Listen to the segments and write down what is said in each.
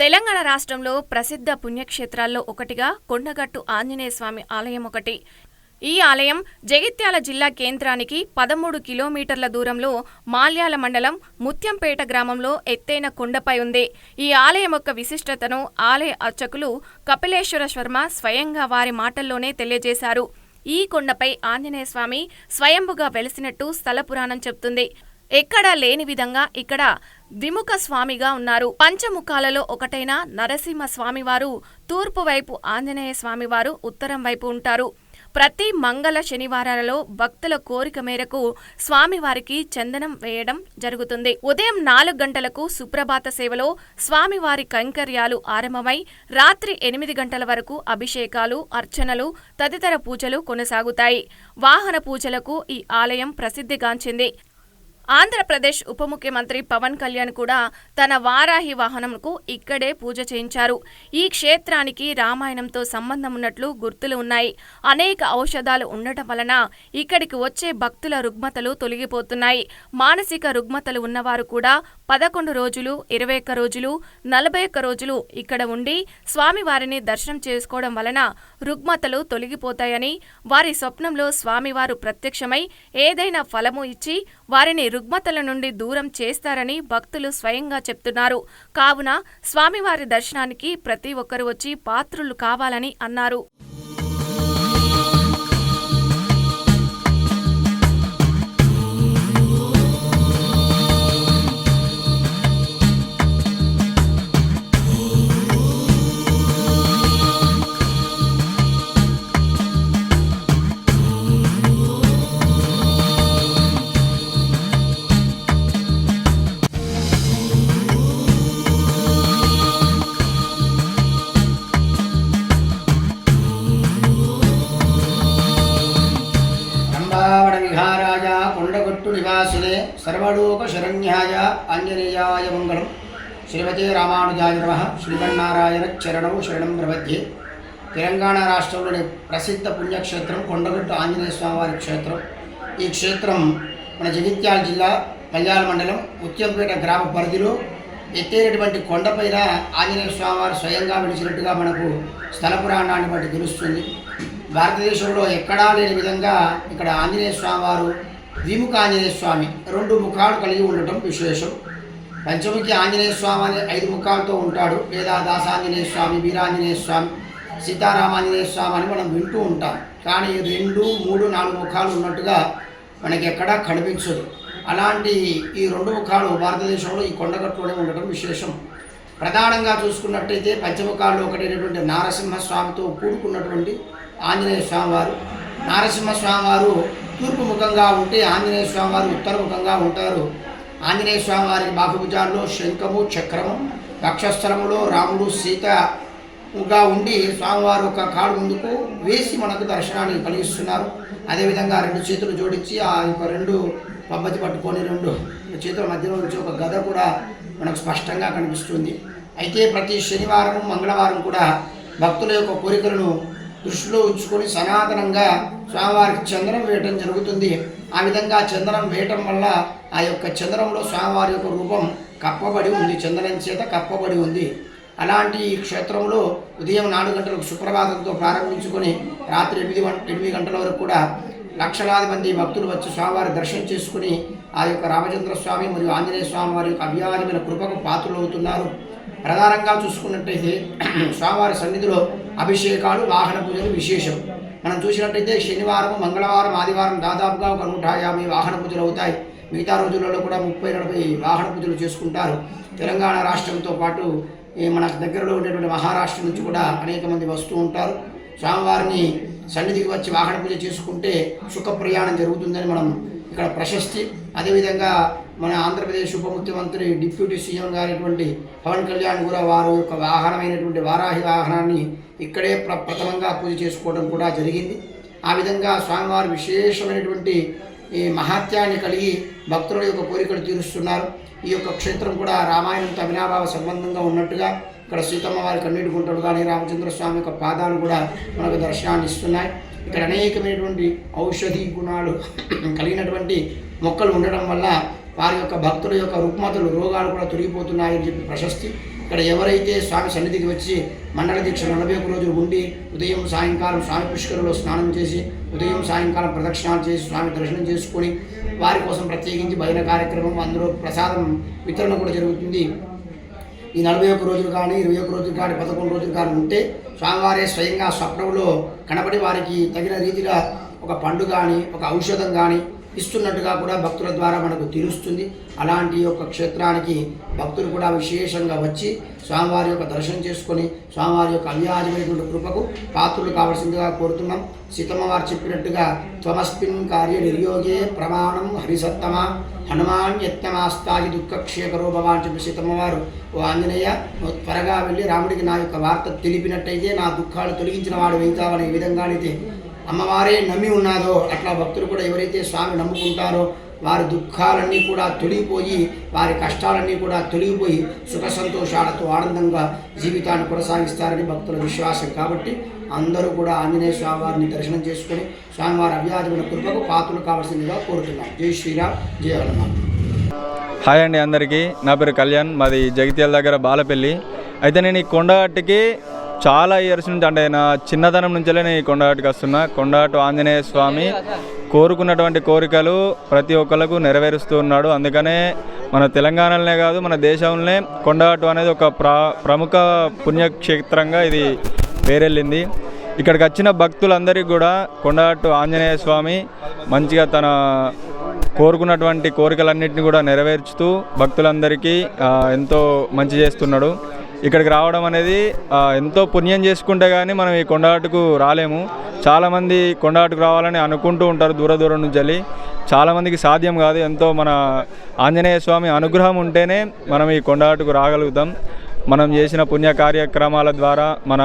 తెలంగాణ రాష్ట్రంలో ప్రసిద్ధ పుణ్యక్షేత్రాల్లో ఒకటిగా కొండగట్టు ఆంజనేయ స్వామి ఆలయం ఒకటి. ఈ ఆలయం జగిత్యాల జిల్లా కేంద్రానికి పదమూడు కిలోమీటర్ల దూరంలో మాల్యాల మండలం ముత్యంపేట గ్రామంలో ఎత్తైన కొండపై ఉంది. ఈ ఆలయం యొక్క విశిష్టతను ఆలయ అర్చకులు కపిలేశ్వర శర్మ స్వయంగా వారి మాటల్లోనే తెలియజేశారు. ఈ కొండపై ఆంజనేయ స్వామి స్వయంభుగా వెలిసినట్టు స్థల పురాణం చెబుతుంది. ఎక్కడా లేని విధంగా ఇక్కడ ద్విముఖ స్వామిగా ఉన్నారు. పంచముఖాలలో ఒకటైన నరసింహ స్వామివారు తూర్పు వైపు ఆంజనేయ స్వామివారు ఉత్తరం వైపు ఉంటారు. ప్రతి మంగళ శనివారాలలో భక్తుల కోరిక మేరకు స్వామివారికి చందనం వేయడం జరుగుతుంది. ఉదయం నాలుగు గంటలకు సుప్రభాత సేవలో స్వామివారి కైంకర్యాలు ఆరంభమై రాత్రి ఎనిమిది గంటల వరకు అభిషేకాలు అర్చనలు తదితర పూజలు కొనసాగుతాయి. వాహన పూజలకు ఈ ఆలయం ప్రసిద్ధిగాంచింది. ఆంధ్రప్రదేశ్ ఉప ముఖ్యమంత్రి పవన్ కళ్యాణ్ కూడా తన వారాహి వాహనంకు ఇక్కడే పూజ చేయించారు. ఈ క్షేత్రానికి రామాయణంతో సంబంధం ఉన్నట్లు గుర్తులు ఉన్నాయి. అనేక ఔషధాలు ఉండటం వలన ఇక్కడికి వచ్చే భక్తుల రుగ్మతలు తొలగిపోతున్నాయి. మానసిక రుగ్మతలు ఉన్నవారు కూడా పదకొండు రోజులు ఇరవై ఒక్క రోజులు నలభై ఒక్క రోజులు ఇక్కడ ఉండి స్వామివారిని దర్శనం చేసుకోవడం వలన రుగ్మతలు తొలగిపోతాయని వారి స్వప్నంలో స్వామివారు ప్రత్యక్షమై ఏదైనా ఫలము ఇచ్చి వారిని రుగ్మతల నుండి దూరం చేస్తారని భక్తులు స్వయంగా చెప్తున్నారు. కావున స్వామివారి దర్శనానికి ప్రతి ఒక్కరు వచ్చి పాత్రులు కావాలని అన్నారు. విహారాయ కొండగొట్టు నివాసినే సర్వలోక శరణ్యాయ ఆంజనేయాయ మంగళం శ్రీమతి రామానుజాయ నమ శ్రీమన్నారాయణ చరణం శరణం ప్రపద్యే తెలంగాణ రాష్ట్రంలోని ప్రసిద్ధ పుణ్యక్షేత్రం కొండగొట్టు ఆంజనేయ స్వామివారి క్షేత్రం ఈ క్షేత్రం మన జగిత్యాల జిల్లా కళ్యాణ మండలం ఉత్యంపేట గ్రామ పరిధిలో ఎత్తైనటువంటి కొండపైన ఆంజనేయ స్వామివారు స్వయంగా విడిచినట్టుగా మనకు స్థల పురాణాన్ని బట్టి తెలుస్తుంది భారతదేశంలో ఎక్కడా లేని విధంగా ఇక్కడ ఆంజనేయ స్వామి వారు ద్విముఖ ఆంజనేయ స్వామి రెండు ముఖాలు కలిగి ఉండటం విశేషం. పంచముఖి ఆంజనేయ స్వామి అనే ఐదు ముఖాలతో ఉంటాడు. లేదా దాసాంజనేయ స్వామి వీరాంజనేయ స్వామి సీతారామాంజనేయ స్వామి అని మనం వింటూ ఉంటాం. కానీ రెండు మూడు నాలుగు ముఖాలు ఉన్నట్టుగా మనకి ఎక్కడా కనిపించదు. అలాంటి ఈ రెండు ముఖాలు భారతదేశంలో ఈ కొండగట్టులోనే ఉండటం విశేషం. ప్రధానంగా చూసుకున్నట్టయితే పంచముఖాల్లో ఒకటైనటువంటి నారసింహ స్వామితో కూడుకున్నటువంటి ఆంజనేయ స్వామివారు నారసింహ స్వామివారు తూర్పు ముఖంగా ఉంటే ఆంజనేయ స్వామివారు ఉత్తర ముఖంగా ఉంటారు. ఆంజనేయ స్వామివారి బాహుభుజాల్లో శంఖము చక్రము వక్షస్థలములో రాముడు సీతగా ఉండి స్వామివారు ఒక కాడు ముందుకు వేసి మనకు దర్శనాన్ని కలిగిస్తున్నారు. అదేవిధంగా రెండు చేతులు జోడించి ఆ యొక్క రెండు పబ్బతి పట్టుకొని రెండు చేతుల మధ్యలో నుంచి ఒక గద కూడా మనకు స్పష్టంగా కనిపిస్తుంది. అయితే ప్రతి శనివారం మంగళవారం కూడా భక్తుల యొక్క కోరికలను దృష్టిలో ఉంచుకొని సనాతనంగా స్వామివారికి చందనం వేయటం జరుగుతుంది. ఆ విధంగా చందనం వేయటం వల్ల ఆ యొక్క చందనంలో స్వామివారి యొక్క రూపం కప్పబడి ఉంది. చందనం చేత కప్పబడి ఉంది. అలాంటి ఈ క్షేత్రంలో ఉదయం నాలుగు గంటలకు సుప్రభాతంతో ప్రారంభించుకొని రాత్రి ఎనిమిది ఎనిమిది గంటల వరకు కూడా లక్షలాది మంది భక్తులు వచ్చి స్వామివారి దర్శనం చేసుకుని ఆ యొక్క రామచంద్ర స్వామి మరియు ఆంజనేయ స్వామి వారి యొక్క అభియానమైన కృపకు పాత్రలు అవుతున్నారు ప్రధానంగా చూసుకున్నట్టయితే స్వామివారి సన్నిధిలో అభిషేకాలు వాహన పూజలు విశేషం. మనం చూసినట్టయితే శనివారం మంగళవారం ఆదివారం దాదాపుగా ఒక నూట యాభై వాహన పూజలు అవుతాయి. మిగతా రోజులలో కూడా ముప్పై నలభై వాహన పూజలు చేసుకుంటారు. తెలంగాణ రాష్ట్రంతో పాటు ఈ మన దగ్గరలో ఉండేటువంటి మహారాష్ట్ర నుంచి కూడా అనేక మంది వస్తూ ఉంటారు. స్వామివారిని సన్నిధికి వచ్చి వాహన పూజ చేసుకుంటే సుఖ ప్రయాణం జరుగుతుందని మనం ఇక్కడ ప్రశస్తి. అదేవిధంగా మన ఆంధ్రప్రదేశ్ ఉప ముఖ్యమంత్రి డిప్యూటీ సీఎం గారైనటువంటి పవన్ కళ్యాణ్ కూడా వారు యొక్క వాహనమైనటువంటి వారాహి వాహనాన్ని ఇక్కడే ప్ర ప్రథమంగా పూజ చేసుకోవడం కూడా జరిగింది. ఆ విధంగా స్వామివారు విశేషమైనటువంటి ఈ మహాత్యాన్ని కలిగి భక్తుల యొక్క కోరికలు తీరుస్తున్నారు. ఈ యొక్క క్షేత్రం కూడా రామాయణంతో అవినాభావ సంబంధంగా ఉన్నట్టుగా ఇక్కడ సీతమ్మ వారి కన్నీటి గుంటలు కానీ రామచంద్ర స్వామి యొక్క పాదాలు కూడా మనకు దర్శనాన్ని ఇస్తున్నాయి. ఇక్కడ అనేకమైనటువంటి ఔషధి గుణాలు కలిగినటువంటి మొక్కలు ఉండడం వల్ల వారి యొక్క భక్తుల యొక్క రుగ్మతలు రోగాలు కూడా తొలగిపోతున్నాయని చెప్పి ప్రశస్తి. ఇక్కడ ఎవరైతే స్వామి సన్నిధికి వచ్చి మండల దీక్ష నలభై ఒక రోజులు ఉండి ఉదయం సాయంకాలం స్వామి పుష్కరంలో స్నానం చేసి ఉదయం సాయంకాలం ప్రదక్షిణాలు చేసి స్వామి దర్శనం చేసుకొని వారి కోసం ప్రత్యేకించి భజన కార్యక్రమం అందులో ప్రసాదం వితరణ కూడా జరుగుతుంది. ఈ నలభై ఒక్క రోజులు కానీ ఇరవై ఒక్క రోజులు కానీ పదకొండు రోజులు కానీ ఉంటే స్వామివారే స్వయంగా స్వప్నంలో కనబడి వారికి తగిన రీతిగా ఒక పండు కానీ ఒక ఔషధం కానీ ఇస్తున్నట్టుగా కూడా భక్తుల ద్వారా మనకు తెలుస్తుంది. అలాంటి యొక్క క్షేత్రానికి భక్తులు కూడా విశేషంగా వచ్చి స్వామివారి యొక్క దర్శనం చేసుకొని స్వామివారి యొక్క అవ్యాజమైనటువంటి కృపకు పాత్రులు కావాల్సిందిగా కోరుతున్నాం. సీతమ్మ వారు చెప్పినట్టుగా త్వమస్మిన్ కార్య నిర్యోగే ప్రమాణం హరిసత్తమ హనుమాన్ యత్నమాస్తాగి దుఃఖక్షేకరో భవ అని చెప్పి సీతమ్మ వారు ఓ ఆంజనేయ త్వరగా వెళ్ళి రాముడికి నా యొక్క వార్త తెలిపినట్టయితే నా దుఃఖాలు తొలగించిన వాడు వెళ్తావనే విధంగానైతే అమ్మవారే నమ్మి ఉన్నాదో అట్లా భక్తులు కూడా ఎవరైతే స్వామి నమ్ముకుంటారో వారి దుఃఖాలన్నీ కూడా తొలగిపోయి వారి కష్టాలన్నీ కూడా తొలగిపోయి సుఖ సంతోషాలతో ఆనందంగా జీవితాన్ని కొనసాగిస్తారని భక్తుల విశ్వాసం. కాబట్టి అందరూ కూడా ఆంజనేయ స్వామివారిని దర్శనం చేసుకొని స్వామివారి అవ్యాధమైన కృపకు పాత్రలు కావాల్సిందిగా కోరుతున్నాం. జై శ్రీరామ్ జయ హనుమాన్. హాయ్ అండి అందరికీ. నా పేరు కళ్యాణ్ మాది జగిత్యాల దగ్గర బాలపల్లి. అయితే నేను ఈ కొండగట్టుకి చాలా ఇయర్స్ నుంచి అంటే నా చిన్నతనం నుంచే నేను ఈ వస్తున్నా. కొండగట్టు ఆంజనేయ స్వామి కోరుకున్నటువంటి కోరికలు ప్రతి ఒక్కరికి నెరవేరుస్తూ ఉన్నాడు. అందుకనే మన తెలంగాణలోనే కాదు మన దేశంలోనే కొండగట్టు అనేది ఒక ప్రముఖ పుణ్యక్షేత్రంగా ఇది పేరెళ్ళింది. ఇక్కడికి వచ్చిన భక్తులందరికీ కూడా కొండగట్టు ఆంజనేయ స్వామి మంచిగా తన కోరుకున్నటువంటి కోరికలన్నింటినీ కూడా నెరవేర్చుతూ భక్తులందరికీ ఎంతో మంచి చేస్తున్నాడు. ఇక్కడికి రావడం అనేది ఎంతో పుణ్యం చేసుకుంటే కానీ మనం ఈ కొండగట్టుకు రాలేము. చాలామంది కొండగట్టుకు రావాలని అనుకుంటూ ఉంటారు దూర దూరం నుంచి వెళ్ళి. చాలామందికి సాధ్యం కాదు ఎంతో మన ఆంజనేయ స్వామి అనుగ్రహం ఉంటేనే మనం ఈ కొండగట్టుకు రాగలుగుతాం. మనం చేసిన పుణ్య కార్యక్రమాల ద్వారా మన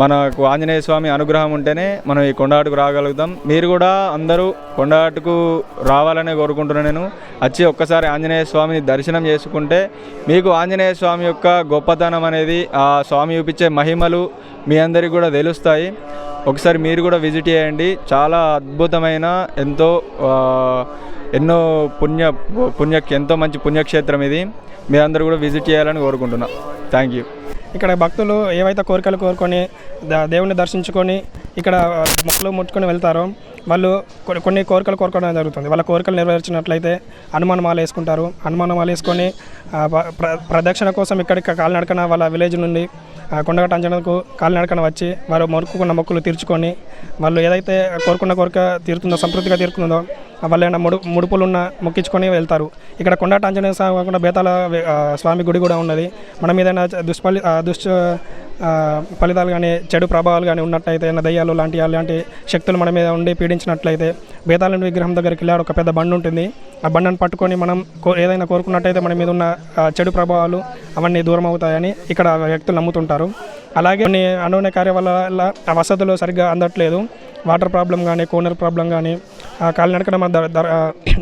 మనకు ఆంజనేయ స్వామి అనుగ్రహం ఉంటేనే మనం ఈ కొండాటకు రాగలుగుతాం. మీరు కూడా అందరూ కొండాటకు రావాలనే కోరుకుంటున్నాను నేను. వచ్చి ఒక్కసారి ఆంజనేయ స్వామిని దర్శనం చేసుకుంటే మీకు ఆంజనేయ స్వామి యొక్క గొప్పతనం అనేది ఆ స్వామి చూపించే మహిమలు మీ అందరికీ కూడా తెలుస్తాయి. ఒకసారి మీరు కూడా విజిట్ చేయండి. చాలా అద్భుతమైన ఎంతో ఎన్నో పుణ్య పుణ్య ఎంతో మంచి పుణ్యక్షేత్రం ఇది. మీరందరూ కూడా విజిట్ చేయాలని కోరుకుంటున్నా. Thank you. ఇక్కడ భక్తులు ఏవైతే కోరికలు కోరుకొని ద- దేవుణ్ణి దర్శించుకొని ఇక్కడ మొక్కలు ముట్టుకొని వెళ్తారో వాళ్ళు కొన్ని కొన్ని కోరికలు కోరుకోవడం జరుగుతుంది. వాళ్ళ కోరికలు నెరవేర్చినట్లయితే హనుమాన్ మాల వేసుకుంటారు. హనుమాన్ మాల వేసుకొని ప్ర- ప్రదక్షిణ కోసం ఇక్కడికి కాలినడకన వాళ్ళ విలేజ్ నుండి కొండగట్ట అంజనకు కాలినడకన వచ్చి వారు మొక్కుకున్న మొక్కులు తీర్చుకొని వాళ్ళు ఏదైతే కోరుకున్న కోరిక తీరుతుందో సంతృప్తిగా తీరుతుందో వాళ్ళైనా ముడు ముడుపులు ఉన్న మొక్కించుకొని వెళ్తారు. ఇక్కడ కొండగట్ట అంజనేయ స్వామి కాకుండా బేతాల స్వామి గుడి కూడా ఉన్నది. మనం ఏదైనా దుష్పలి దుష్ దుష్ట ఫలితాలు కానీ చెడు ప్రభావాలు కానీ ఉన్నట్టయితే దయ్యాలు లాంటి అలాంటి శక్తులు మన మీద ఉండి పీడించినట్లయితే బేతాళుని విగ్రహం దగ్గరికి వెళ్ళాడు ఒక పెద్ద బండి ఉంటుంది. ఆ బండను పట్టుకొని మనం కో- ఏదైనా కోరుకున్నట్టయితే మన మీద ఉన్న చెడు ప్రభావాలు అవన్నీ దూరం అవుతాయని ఇక్కడ వ్యక్తులు నమ్ముతుంటారు. అలాగే కొన్ని అనువైన కార్యవల్ల ఆ వసతులు సరిగ్గా అందట్లేదు. వాటర్ ప్రాబ్లం కానీ కోనర్ ప్రాబ్లం కానీ ఆ కాలినడకన మన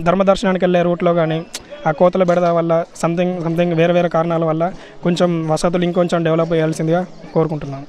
ధర్మ దర్శనానికి వెళ్ళే రూట్లో కానీ ఆ కోతల బెడద వల్ల సంథింగ్ సంథింగ్ వేరే వేరే కారణాల వల్ల కొంచెం వసతులు ఇంకొంచెం డెవలప్ చేయాల్సిందిగా కోరుకుంటున్నాను.